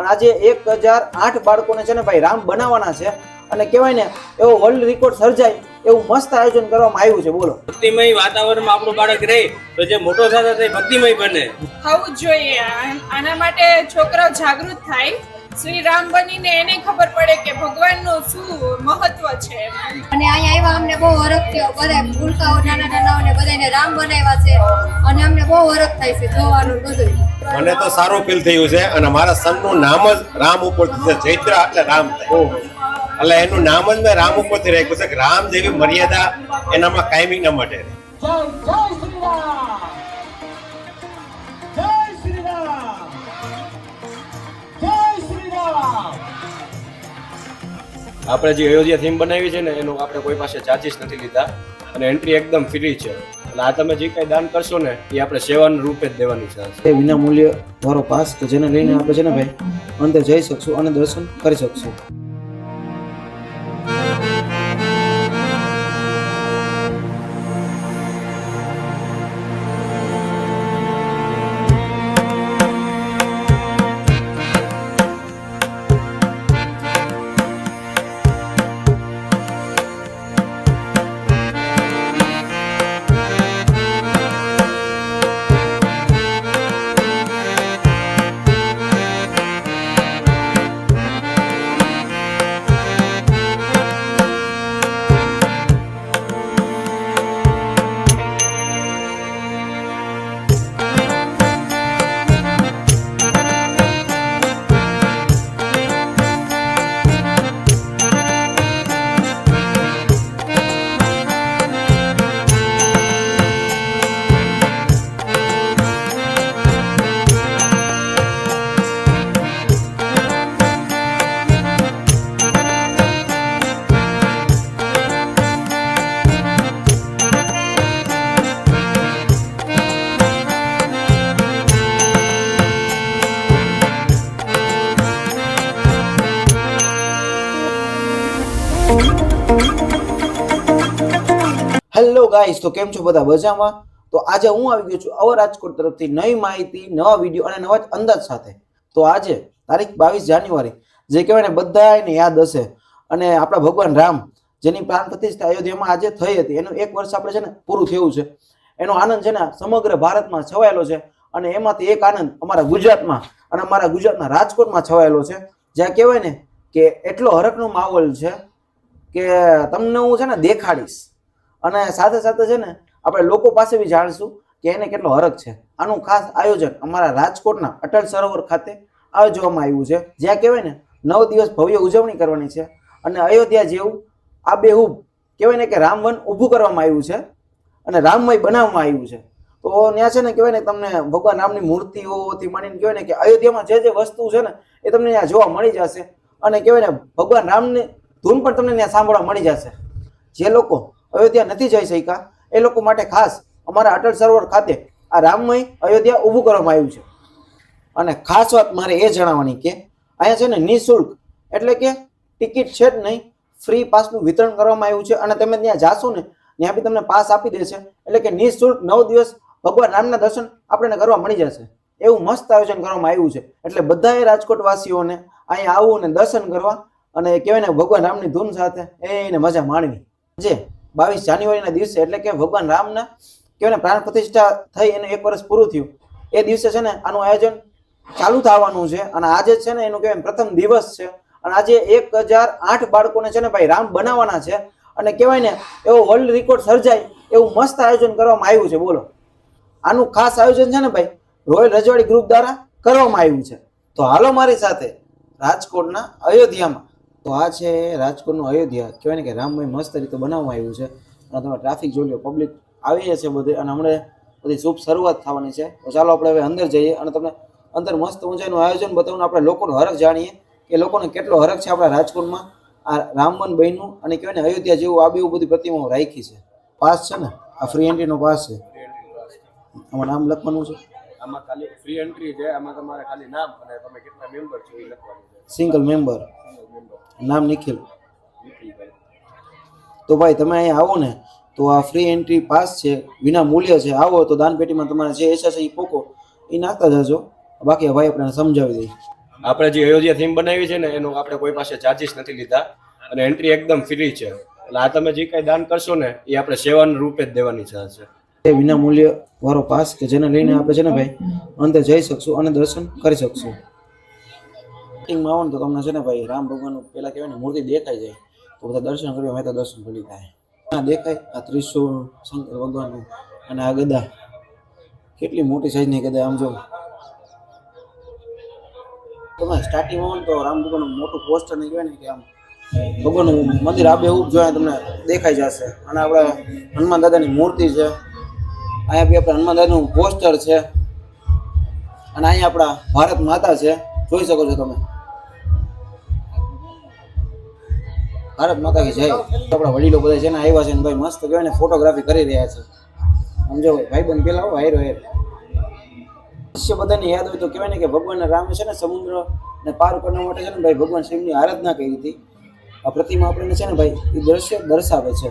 અને આજે એક હજાર આઠ બાળકોને છે ને ભાઈ રામ બનાવવાના છે. અને કહેવાય ને એવો વર્લ્ડ રેકોર્ડ સર્જાય એવું મસ્ત આયોજન કરવામાં આવ્યું છે બોલો. ભક્તિમય વાતાવરણમાં આપણું બાળક રહે તો જે મોટો થતા તે ભક્તિમય બને. થવું જ જોઈએ આના માટે છોકરાઓ જાગૃત થાય. શ્રી રામ બનીને એને ખબર પડે કે ભગવાનનું શું મહત્વ છે અને અહીંયા આવ્યા અમને બહુ હરખ થયો. બધા ભૂલકાઓ નાના નાનાઓને બધાને રામ બનાવ્યા છે. અને અમને બહુ હરખ થાય છે જોવાનું બધું મને તો સારું ફીલ થયું છે અને મારા સનનું નામ જ રામ ઉપર છે. ચૈત્ર એટલે રામ એટલે એનું નામ જ મેં રામ ઉપરથી રાખ્યું છે કે રામ જેવી મર્યાદા એનામાં કાયમી ન મટે. જય જય શ્રી રામ. આપણે જે અયોધ્યા થીમ બનાવી છે ને, એનું આપણે કોઈ પાસે ચાર્જીસ નથી લીધા અને એન્ટ્રી એકદમ ફ્રી છે. એટલે આ તમે જે કંઈ દાન કરશો ને, એ આપણે સેવાનું રૂપે જ દેવાની છે. એ વિના મૂલ્ય વાળો પાસ કે જેને લઈને આપણે છે ને ભાઈ, અંદર જઈ શકશું અને દર્શન કરી શકશું. ગાઈસ તો કેમ છો બધા? મજામાં? તો આજે હું આવી ગયો છું અવર રાજકોટ તરફથી નવી માહિતી, નવા વીડિયો અને નવા અંદાજ સાથે. તો આજે તારીખ બાવીસ જાન્યુઆરી, જે કહેવાય ને બધાને યાદ હશે. અને આપણા ભગવાન રામ, જેની પ્રાણ પ્રતિષ્ઠા અયોધ્યામાં આજે થઈ હતી, એનું એક વર્ષ આપણે છે ને પૂરું થયું છે. એનો આનંદ છે ને, સમગ્ર ભારતમાં છવાયેલો છે. અને એમાંથી એક આનંદ અમારા ગુજરાતમાં અને અમારા ગુજરાતના રાજકોટમાં છવાયેલો છે. જ્યાં કહેવાય ને, કે એટલો હરકનો માહોલ છે કે તમને હું છે ને દેખાડીશ. અને સાથે સાથે છે ને આપણે લોકો પાસે બી જાણશું કે એને કેટલો હરક છે. આનું ખાસ આયોજન અમારા રાજકોટના અટલ સરોવર ખાતે આયોજવામાં આવ્યું છે. જ્યાં કહેવાય ને, નવ દિવસ ભવ્ય ઉજવણી કરવાની છે અને અયોધ્યા જેવું આબેહૂબ કહેવાય ને કે રામવન ઊભું કરવામાં આવ્યું છે અને રામમય બનાવવામાં આવ્યું છે. તો ત્યાં છે ને કહેવાય ને, તમને ભગવાન રામની મૂર્તિઓથી માંડીને કહેવાય ને કે અયોધ્યામાં જે જે વસ્તુ છે ને, એ તમને ત્યાં જોવા મળી જશે અને કહેવાય ને, ભગવાન રામની ધૂન પણ તમને ત્યાં સાંભળવા મળી જશે. જે લોકો અયોધ્યા નથી જઈ શક્યા. એ લોકો માટે ખાસ અમારા અટલ સરોવર ખાતે આ રામમય અયોધ્યા ઊભું કરવામાં આવ્યું છે. અને ખાસ વાત મારે એ જણાવવાની કે અહીંયા છે ને નિઃશુલ્ક એટલે કે ટિકિટ છે જ નહીં, ફ્રી પાસનું વિતરણ કરવામાં આવ્યું છે અને તમે ત્યાં જાશો ને, ત્યાં બી તમને પાસ આપી દેશે. એટલે કે નિઃશુલ્ક નવ દિવસ ભગવાન રામના દર્શન આપણને કરવા મળી જશે. એવું મસ્ત આયોજન કરવામાં આવ્યું છે. એટલે બધાએ રાજકોટ વાસીઓને અહીંયા આવવું અને દર્શન કરવા અને કહેવાય ને ભગવાન રામની ધૂન સાથે એને મજા માણવી. જે બાવીસ જાન્યુઆરીના દિવસે, એટલે કે ભગવાન રામના કહેવાય પ્રાણ પ્રતિષ્ઠા થઈ એને એક વર્ષ પૂરું થયું. એ દિવસે છે ને આનું આયોજન ચાલુ થવાનું છે અને આજે છે ને એનું કહેવાય પ્રથમ દિવસ છે. અને આજે એક હજાર આઠ બાળકોને છે ને ભાઈ રામ બનાવવાના છે. અને કહેવાય ને એવો વર્લ્ડ રેકોર્ડ સર્જાય એવું મસ્ત આયોજન કરવામાં આવ્યું છે, બોલો. આનું ખાસ આયોજન છે ને ભાઈ રોયલ રજવાડી ગ્રુપ દ્વારા કરવામાં આવ્યું છે. તો હાલો મારી સાથે રાજકોટના અયોધ્યામાં તો આ છે રાજકોટનું અયોધ્યા. કહેવાય ને કે રામમય મસ્ત રીતે બનાવવામાં આવ્યું છે. અને તમે ટ્રાફિક જોઈ લો પબ્લિક આવી જશે બધે અને હમણાં બધી શુભ શરૂઆત થવાની છે. તો ચાલો આપણે હવે અંદર જઈએ અને તમને અંદર મસ્ત ઊંચાઈનું આયોજન બતાવું આપણે લોકોનો હરખ જાણીએ કે લોકોને કેટલો હરખ છે આપણા રાજકોટમાં. આ રામવન બહેનું અને કહેવાય ને અયોધ્યા જેવું આ બી બધી પ્રતિમાઓ રાખી છે. પાસ છે ને? આ ફ્રી એન્ટ્રીનો પાસ છે. આમાં નામ લખવાનું છે? આમાં ખાલી ફ્રી એન્ટ્રી છે આમાં તમારે ખાલી નામ અને તમે કેટલા મેમ્બર છો એ લખવાનું સિંગલ મેમ્બર નામ નિખિલ. તો ભાઈ તમે અહીંયા આવો ને તો આ ફ્રી એન્ટ્રી પાસ છે વિના મૂલ્ય છે. આવો તો દાનપેટીમાં તમારે જે એસા છે એ પોકો એ નાખતા જજો. બાકી ભાઈ આપણે સમજાવી દઈએ. આપણે જે અયોધ્યા થીમ બનાવી છે ને એનો આપણે કોઈ પાસે ચાર્જીસ નથી લીધા. અને એન્ટ્રી એકદમ ફ્રી છે. એટલે આ તમે જે કાંઈ દાન કરશો ને એ આપણે સેવાના રૂપે જ દેવાની છે એ વિના મૂલ્ય વાળો પાસ કે જેને લઈને આપણે છે ને ભાઈ અંતે જઈ શકશું અને દર્શન કરી શકશું. મીટિંગમાં આવો ને તો તમને છે ને ભાઈ રામ ભગવાનનું પેલા કહેવાય ને મૂર્તિ દેખાઈ જાય. તો બધા દર્શન કર્યું, મેં તો દર્શન કરી થાય દેખાય, આ ત્રિશુળ શંકર ભગવાનનું. અને આ ગદા. કેટલી મોટી સાઈઝની ગદા આમ જો. તમે સ્ટાર્ટિંગમાં આવો ને તો રામ ભગવાનનું મોટું પોસ્ટર ને કહેવાય ને કે આમ ભગવાનનું મંદિર આબે એવું જોઈએ તમને દેખાઈ જશે. અને આપણે હનુમાન દાદાની મૂર્તિ છે. અહીંયા બી આપણે હનુમાન દાદાનું પોસ્ટર છે. અને અહીંયા આપણા ભારત માતા છે. જોઈ શકો છો તમે. ભારત માતા કી જય. આપણા વડીલો બધા છે ને આવ્યા છે ને ભાઈ મસ્ત કહેવાય ને ફોટોગ્રાફી કરી રહ્યા છે. સમજો ભાઈ ભાઈ બંધ પેલા હાયરો હેર શિષ્ય બધાને યાદ હોય તો કહેવાય ને કે ભગવાન રામે છે ને સમુદ્ર ને પાર કરવા માટે છે ને ભાઈ ભગવાન શિવની આરાધના કરી હતી. આ પ્રતિમા આપણને છે ને ભાઈ એ દ્રશ્ય દર્શાવે છે.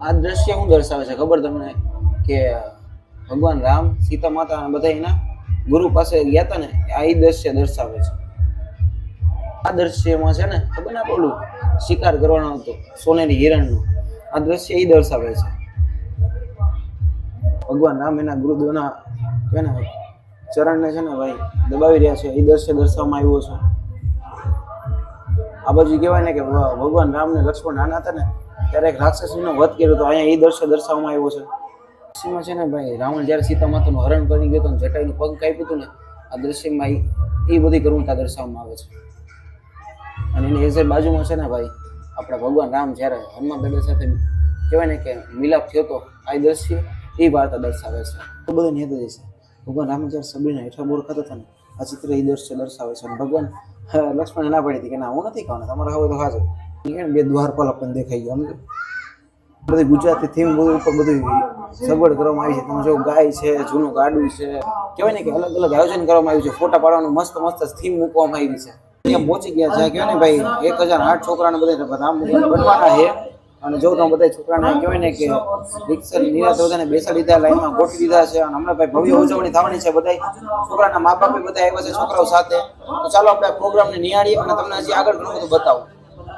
આ દ્રશ્ય શું દર્શાવે છે? ખબર તમને કે ભગવાન રામ, સીતા માતા અને બધા એના ગુરુ પાસે ગયા હતા ને, આ એ દ્રશ્ય દર્શાવે છે. આ દ્રશ્યમાં છે ને? ખબર ને પેલું? શિકાર કરવાનો હતો, સોનેરી હિરણનો. આ દ્રશ્ય એ દર્શાવે છે. ભગવાન રામ એના ગુરુદેવના છે ને ચરણને છે ને ભાઈ, દબાવી રહ્યા છે. એ દ્રશ્ય દર્શાવવામાં આવ્યો છે આ બાજુ કહેવાય ને કે ભગવાન રામ ને લક્ષ્મણ નાના હતા ને, ત્યારે એક રાક્ષસીનો વધ કર્યો તો અહીંયા એ દ્રશ્ય દર્શાવવામાં આવ્યો છે દ્રશ્યમાં છે ને ભાઈ, રાવણ જ્યારે સીતા માતાનું હરણ કરી ગયો હતો જટાઈનું પગ કાપ્યું હતું ને, આ દ્રશ્યમાં એ બધી કરુણતા દર્શાવવામાં આવે છે. અને એની એઝે બાજુમાં છે ને ભાઈ, આપણા ભગવાન રામ જ્યારે હનુમાન દાદા સાથે કહેવાય ને કે મિલાપ થયો તો આ દ્રશ્ય એ વાર્તા દર્શાવે છે. તો બધું નિહત જ છે ભગવાન રામ જ્યારે સબરીના હેઠળ બોર ખાતા હતા ને, આ ચિત્ર એ દ્રશ્ય દર્શાવે છે. ભગવાન લક્ષ્મણ ના પડી હતી કે ના, હું નથી ખાવાના, તમારે હવે તો ઈ બે દ્વારપાલ આપણને દેખાઈ ગયો સમજો બધી ગુજરાતી થીમ બધું ઉપર બધું સગવડ કરવામાં આવી છે. તમે જો ગાય છે, જૂનું ગાડું છે, કહેવાય ને કે અલગ અલગ આયોજન કરવામાં આવ્યું છે. ફોટા પાડવાનું મસ્ત મસ્ત થીમ મૂકવામાં આવી છે. ત્યાં પહોંચી ગયા છે. કહેવાય ને ભાઈ, એક હજાર આઠ છોકરાને બધા ભગવાન બનવાના છે. અને જો તમે બધા છોકરાને કહેવાય ને કે રિક્ષર નિરાત બધાને બેસાડી દીધા, લાઈનમાં ગોઠવી દીધા છે. અને હમણાં ભાઈ ભવ્ય ઉજવણી થવાની છે બધા છોકરાના મા બાપ બધા આવ્યા છે છોકરાઓ સાથે. તો ચાલો આપણે આ પ્રોગ્રામને નિહાળીએ અને તમને હજી આગળ ઘણું બધું બતાવું.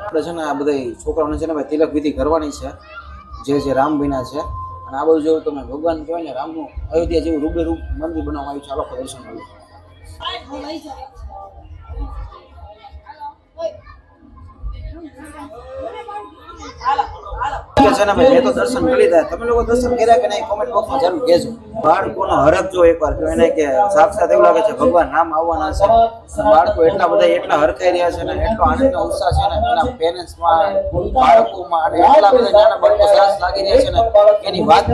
આપણે છે ને આ બધા છોકરાઓને છે ને ભાઈ તિલક વિધિ કરવાની છે. જે જે રામ બન્યા છે. અને આ બધું જોયું તમે ભગવાન કહેવાય ને રામનું અયોધ્યા જેવું રૂબે રૂપ મંદિર બનાવવામાં આવ્યું છે. ચાલો લોકો દર્શન કરીએ છે ને ભાઈ તો દર્શન કરી લીધા. તમે લોકો દર્શન કર્યા કે નહીં કોમેન્ટ બોક્સમાં જરૂર કહેજો. એકવાર એને કે સાક્ષાત એવું લાગે છે, ભગવાન નામ આવવાના છે. બાળકો એટલા બધા એટલા હરખાઈ રહ્યા છે ને, એટલો આનંદ ઉત્સાહ છે ને, એના પેરેન્ટ્સમાં બાળકોમાં એટલા બધા નાના છે ને, એની વાત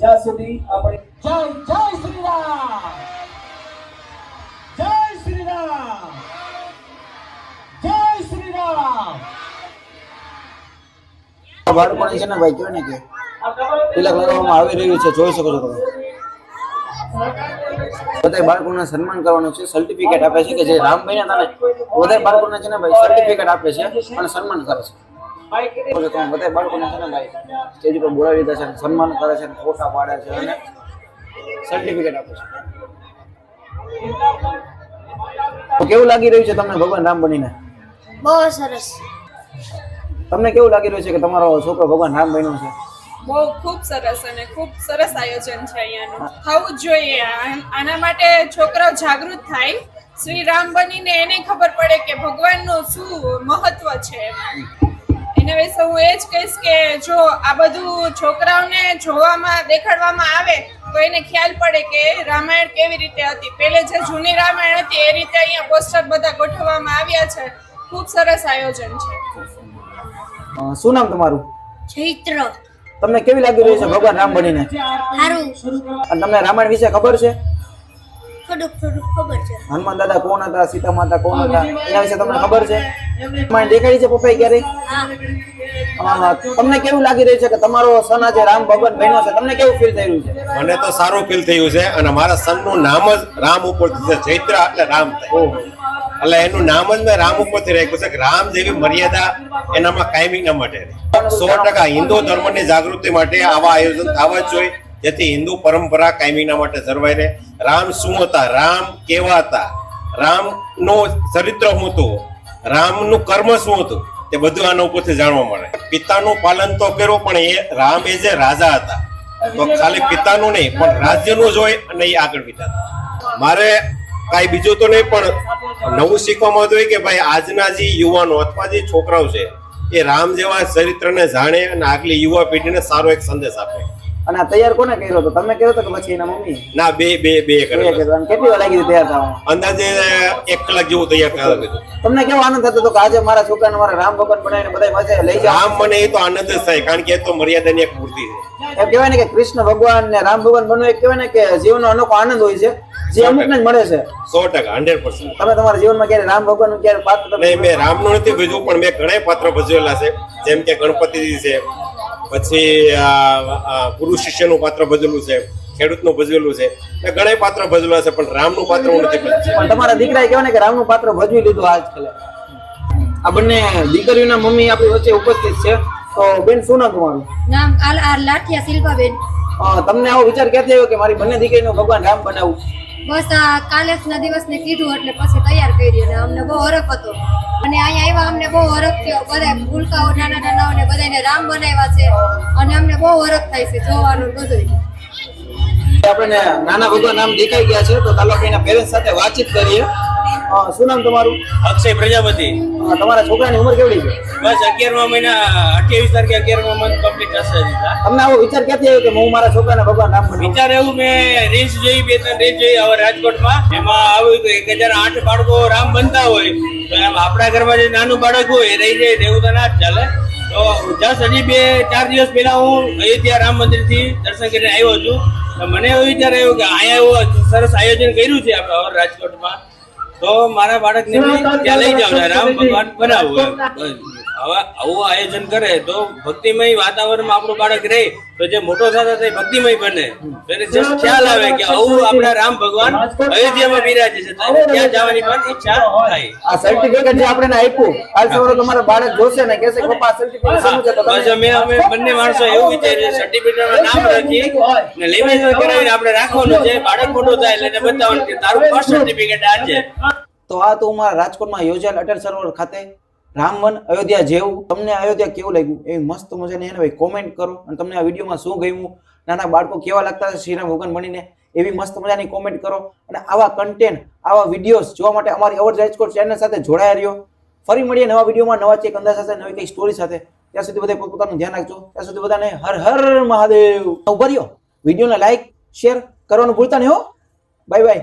જ્યાં શ્રી રામ જય શ્રી રામ બાળકોને છે ને ભાઈ કહેવાય ને કે તિલક લગાવવામાં આવી રહ્યું છે, જોઈ શકો છો તમે. બધા બાળકોને સન્માન કરવાનું છે સર્ટિફિકેટ આપે છે કે જે રામભાઈ ને હતા બધા બાળકોને છે ને ભાઈ સર્ટિફિકેટ આપે છે અને સન્માન કરે છે. બધા બાળકોને છે ને ભાઈ, સ્ટેજ ઉપર બોલાવી દીધા છે સન્માન કરે છે ફોટા પાડે છે અને સર્ટિફિકેટ આપે છે. કેવું લાગી રહ્યું છે તમને ભગવાન રામ બનીને? બહુ સરસ. તમને કેવું લાગી રહ્યું છે કે તમારો છોકરો ભગવાન રામ બન્યો છે? બહુ ખૂબ સરસ અને ખૂબ સરસ આયોજન છે અહીંયાનું. થવું જોઈએ. આના માટે છોકરાઓ જાગૃત થાય. શ્રી રામ બનીને એને ખબર પડે કે ભગવાનનું શું મહત્વ છે એના વિશે હું એ જ કહીશ કે જો આ બધું છોકરાઓને જોવામાં, દેખાડવામાં આવે, તો એને ખ્યાલ પડે કે રામાયણ કેવી રીતે હતી. પહેલે જે જૂની રામાયણ હતી, એ રીતે અહીંયા પોસ્ટર બધા ગોઠવવામાં આવ્યા છે. ખૂબ સરસ આયોજન છે. શું નામ તમારું? ચૈત્ર. તમને કેવી લાગી રહી છે ભગવાન રામ બનીને? સારું. અને તમને રામાયણ વિશે ખબર છે? થોડુંક થોડુંક ખબર છે. હનુમાન દાદા કોણ હતા સીતા માતા કોણ હતા એના વિશે તમને ખબર છે? રામાયણ દેખાડી છે પપ્પાએ ક્યારે તમને કેવું લાગી રહ્યું છે કે તમારો સન આજે રામ ભગવાન બન્યો છે? તમને કેવું ફીલ થયું છે? મને તો સારું ફીલ થયું છે અને મારા સનનું નામ જ રામ ઉપર છે ચૈત્ર એટલે રામ થાય. એટલે એનું નામ જ મેં રામ ઉપરથી રાખ્યું છે કે રામ જેવી મર્યાદા એનામાં કાયમી ન માટે. સો ટકા હિન્દુ ધર્મની જાગૃતિ માટે આવા આયોજન થવા જ જોઈએ, જેથી હિન્દુ પરંપરા કાયમીના માટે જળવાઈ રહે. રામ શું હતા? રામ કેવા હતા? રામનું ચરિત્ર શું હતું? રામનું કર્મ શું હતું? તે બધું આના ઉપરથી જાણવા મળે. પિતાનું પાલન તો કર્યું, પણ એ રામ એ જે રાજા હતા. તો ખાલી પિતાનું નહીં, પણ રાજ્યનું જોઈ અને એ આગળ વિતા મારે કાંઈ બીજું તો નહીં પણ નવું શીખવામાં હતું કે ભાઈ આજના જે યુવાનો અથવા જે છોકરાઓ છે એ રામ જેવા ચરિત્રને જાણે અને આગલી યુવા પેઢીને સારો એક સંદેશ આપે. અને આ તૈયાર કોને કર્યો હતો? તમે કર્યો હતો કે પછી એના મમ્મી ના બે બે બે કરે કર્યો. કેટલી વાર લાગી હતી તૈયાર થવામાં? અંદાજે એક કલાક જેવું તૈયાર થયા કીધું તમને કેવો આનંદ થતો હતો કે આજે મારા છોકરાને મારા રામ ભગવાન બનાવીને બધા મજા લઈ જાય રામ મને એ તો આનંદ જ થાય કારણ કે એ તો મર્યાદાની એક મૂર્તિ છે. એમ કહેવાય ને કે કૃષ્ણ ભગવાન ને રામ ભગવાન બનવું એક કહેવાય ને કે જીવનનો અનોખો આનંદ હોય છે. જે અમુકને જ મળે છે. સો ટકા હંડ્રેડ પર્સન્ટ તમે તમારા જીવનમાં ક્યારે રામ ભગવાનનું ક્યારે પાત્ર નહીં મેં રામનું નથી ભજવું પણ મેં ઘણા પાત્ર ભજવેલા છે. જેમ કે ગણપતિજી છે પછી ગુરુ શિષ્યનું પાત્ર ભજવેલું છે ખેડૂતનું ભજવેલું છે. મેં ઘણા પાત્ર ભજવેલા છે પણ રામનું પાત્ર હું નથી ભજવું. પણ તમારા દીકરાએ કહેવાય ને કે રામનું પાત્ર ભજવી લીધું આજકાલ આ બંને દીકરીઓના મમ્મી આપણી વચ્ચે ઉપસ્થિત છે. તો બેન શું નામ તમારું? નામ આલ આર લાઠિયા શિલ્પાબેન તમને આવો વિચાર ક્યાંથી આવ્યો કે મારી બંને દીકરીનું ભગવાન રામ બનાવવું બસ આ કાલેજના દિવસને કીધું એટલે પછી તૈયાર કરી અને અમને બહુ હરફ હતો. અને અહીંયા આવ્યા અમને બહુ હરફ થયો. બધા ભૂલકાઓ, નાના નાનાઓને બધાને રામ બનાવ્યા છે. અને અમને બહુ હરફ થાય છે જોવાનું બધું આપણે નાના ભગવાન નામ દેખાઈ ગયા છે, તો ચાલો એના સાથે વાતચીત કરીએ. શું નામ તમારું? અક્ષય પ્રજાપતિ. તમારા છોકરાની ઉંમર કેવડી છે? બસ અગિયારમા મહિના અઠ્યાવીસ તારીખે અગિયારમા મંથ કમ્પ્લીટ થશે તમને આવો વિચાર ક્યાંથી આવ્યો કે હું મારા છોકરાને ભગવાન નામ વિચાર એવું મેં રીલ્સ જોઈ બે ત્રણ રીલ્સ જોઈ હવે રાજકોટમાં. એમાં આવ્યું કે એક હજાર આઠ બાળકો રામ બનતા હોય. તો એમ આપણા ઘરમાં જે નાનું બાળક હોય એ રહી જાય એવું તો ના જ ચાલે. તો જસ્ટ હજી બે ચાર દિવસ પહેલા હું અયોધ્યા રામ મંદિરથી દર્શન કરીને આવ્યો છું. મને એવો વિચાર આવ્યો કે અહીંયા એવું સરસ આયોજન કર્યું છે આપણે રાજકોટમાં. તો મારા બાળકને ત્યાં લઈ જાવ રામ ભગવાન બનાવવું. હવે આવું આયોજન કરે તો ભક્તિમય વાતાવરણમાં આપણું બાળક રહે તો જે મોટો થતા તે ભક્તિમય બને. એને જસ્ટ ખ્યાલ આવે કે આવું આપણા રામ ભગવાન અયોધ્યામાં બિરાજે છે. તો ત્યાં જવાની પણ ઈચ્છા થાય. આ સર્ટિફિકેટ જે આપણે આપ્યું કાલ સવારે તમારા બાળક જોશે ને કહેશે પપ્પા સર્ટિફિકેટ શું છે તો બસ અમે અમે બંને માણસો એવું વિચાર્યું સર્ટિફિકેટમાં નામ રાખી ને લેવેજ કરાવીને આપણે રાખવાનું છે. બાળક મોટો થાય એટલે એને બતાવવાનું કે તારું ફર્સ્ટ સર્ટિફિકેટ આ છે. તો આ તો મારા રાજકોટમાં યોજાયેલ અટલ સરોવર ખાતે રામવન અયોધ્યા જેવું, તમને અયોધ્યા કેવું લાગ્યું? એવી મસ્ત મજાની એને ભાઈ કોમેન્ટ કરો અને તમને આ વિડીયોમાં શું ગમ્યું? નાના બાળકો કેવા લાગતા હશે? શ્રીરામ ભગવાન બનીને એવી મસ્ત મજાની કોમેન્ટ કરો અને આવા કન્ટેન્ટ આવા વિડીયોઝ જોવા માટે અમારી અવર રાજકોટ ચેનલ સાથે જોડાયા રહ્યો. ફરી મળીએ નવા વિડીયોમાં, નવા ચેક અંદાજ સાથે, નવી કઈ સ્ટોરી સાથે. ત્યાં સુધી બધા પોતાનું ધ્યાન રાખજો. ત્યાં સુધી બધાને હર હર મહાદેવ. ઉભર્યો વિડીયોને લાઈક શેર કરવાનું ભૂલતા નહીં હો. Bye bye